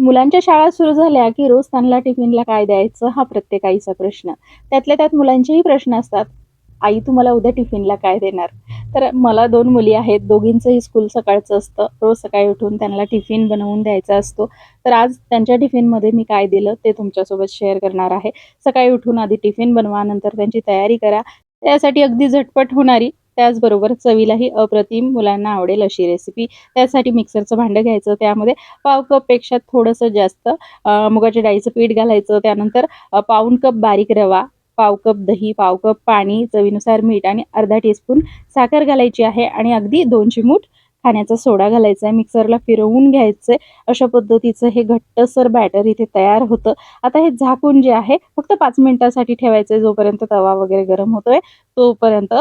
मुलांच्या शाळा सुरू झाल्या की रोज त्यांना टिफिनला काय द्यायचं हा प्रत्येक आईचा प्रश्न. त्यातल्या त्यात मुलांचेही प्रश्न असतात आई तुम्हाला उद्या टिफिनला काय देणार? तर मला दोन मुली आहेत दोघींचंही स्कूल सकाळचं असतं. रोज सकाळी उठून त्यांना टिफिन बनवून द्यायचा असतो. तर आज त्यांच्या टिफिनमध्ये मी काय दिलं ते तुमच्यासोबत शेअर करणार आहे. सकाळी उठून आधी टिफिन बनवा नंतर त्यांची तयारी करा. त्यासाठी अगदी झटपट होणारी त्याचबरोबर चवीलाही अप्रतिम मुलांना आवडेल अशी रेसिपी त्यासाठी मिक्सरचं भांडं घ्यायचं त्यामध्ये पाव कपपेक्षा थोडंसं जास्त मुगाच्या डाळीचं पीठ घालायचं त्यानंतर पाऊण कप बारीक रवा पाव कप दही पाव कप पाणी चवीनुसार मीठ आणि अर्धा टीस्पून साखर घालायची आहे आणि अगदी दोन चिमूट खाण्याचा सोडा घालायचा आहे. मिक्सरला फिरवून घ्यायचं अशा पद्धतीचं हे घट्टसर बॅटर इथे तयार होतं. आता हे झाकून जे आहे फक्त पाच मिनिटासाठी ठेवायचं आहे जोपर्यंत तवा वगैरे गरम होतोय तोपर्यंत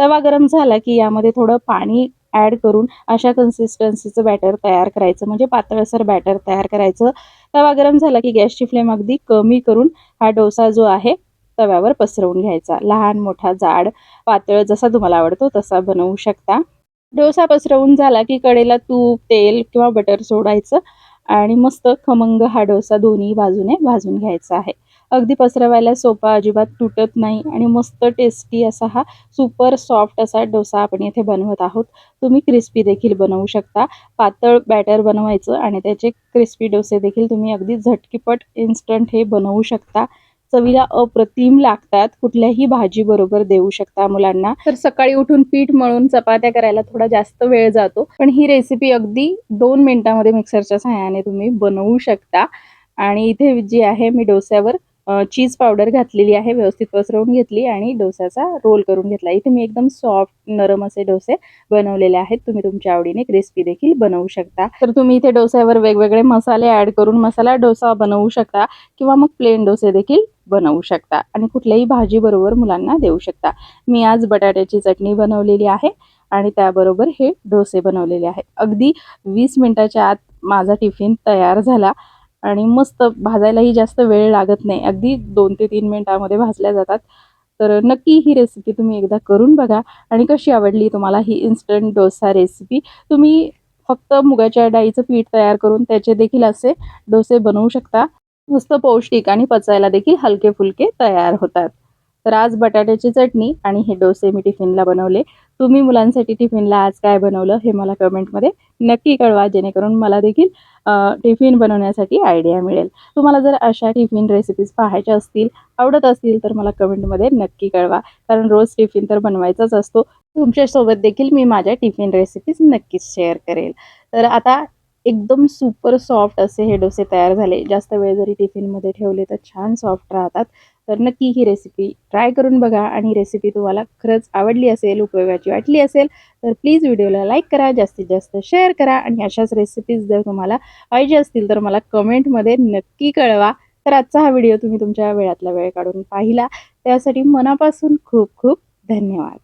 तवा गरम झाला की यामध्ये थोडं पाणी ॲड करून अशा कन्सिस्टन्सीचं बॅटर तयार करायचं. म्हणजे पातळसर बॅटर तयार करायचं. तवा गरम झाला की गॅसची फ्लेम अगदी कमी करून हा डोसा जो आहे तव्यावर पसरवून घ्यायचा. लहान मोठा जाड पातळ जसा तुम्हाला आवडतो तसा बनवू शकता. डोसा पसरवून झाला की कडेला तूप तेल किंवा बटर सोडायचं आणि मस्त खमंग हा डोसा दोन्ही बाजूने भाजून घ्यायचा आहे. अगदी पसरवायला सोपा अजिबात तुटत नाही आणि मस्त टेस्टी असा हा सुपर सॉफ्ट असा डोसा आपण इथे बनवत आहोत. तुम्ही क्रिस्पी देखील बनवू शकता. पातळ बॅटर बनवायचं आणि त्याचे क्रिस्पी डोसे देखील तुम्ही अगदी झटकीपट इन्स्टंट हे बनवू शकता. चवीला अप्रतिम लागतात. कुठल्याही भाजी बरोबर देऊ शकता मुलांना. तर सकाळी उठून पीठ मळून चपात्या करायला थोडा जास्त वेळ जातो. पण ही रेसिपी अगदी दोन मिनिटांमध्ये मिक्सरच्या सहाय्याने तुम्ही बनवू शकता. आणि इथे जी आहे मी डोस्यावर चीज पावडर घातलेली आहे व्यवस्थित पसरवून घेतली आणि डोसाचा रोल करून घेतला. इथे मी एकदम सॉफ्ट नरम असे डोसे बनवलेले आहेत. तुम्ही तुमच्या आवडीने क्रिस्पी देखील बनवू शकता. तर तुम्ही इथे डोस्यावर वेगवेगळे मसाले ॲड करून मसाला डोसा बनवू शकता किंवा मग प्लेन डोसे देखील बनवू शकता आणि कुठल्याही भाजी बरोबर मुलांना देऊ शकता. मी आज बटाट्याची चटणी बनवलेली आहे आणि त्याबरोबर हे डोसे बनवलेले आहे अगदी वीस मिनिटाच्या आत माझा टिफिन तयार झाला. आणि मस्त भाजायलाही जास्त वेळ लागत नाही. अगदी दोन ते तीन मिनटामध्ये भाजल्या जातात. तर नक्की ही रेसिपी तुम्ही एकदा करून बघा. आणि कशी आवडली तुम्हाला ही इन्स्टंट डोसा रेसिपी तुम्ही फक्त मुगाच्या डाळीचं पीठ तयार करून त्याचे देखील असे डोसे बनवू शकता. मस्त पौष्टिक आणि पचायला देखील हलके फुलके तयार होतात. तर आज बटाट्याची चटणी आणि हे डोसे मी टिफिनला बनवले. तुम्ही मुलांसाठी टिफिनला आज काय बनवलं हे मला कमेंटमध्ये नक्की कळवा जेणेकरून मला देखील टिफिन बनवण्यासाठी आयडिया मिळेल. तुम्हाला जर अशा टिफिन रेसिपीज पाहायच्या असतील आवडत असतील तर मला कमेंटमध्ये नक्की कळवा. कारण रोज टिफिन तर बनवायचाच असतो. तुमच्यासोबत देखील मी माझ्या टिफिन रेसिपीज नक्कीच शेअर करेल. तर आता एकदम सुपर सॉफ्ट असे हे डोसे तयार झाले. जास्त वेळ जरी टिफिनमध्ये ठेवले तर छान सॉफ्ट राहतात. तर नक्की ही रेसिपी ट्राय करून बघा आणि रेसिपी तुम्हाला खरंच आवडली असेल उपयोगाची वाटली असेल तर प्लीज व्हिडिओला लाईक करा जास्तीत जास्त शेअर करा आणि अशाच रेसिपीज जर तुम्हाला पाहिजे असतील तर मला कमेंटमध्ये नक्की कळवा. तर आजचा हा व्हिडिओ तुम्ही तुमच्या वेळातला वेळ काढून पाहिला. त्यासाठी मनापासून खूप खूप धन्यवाद.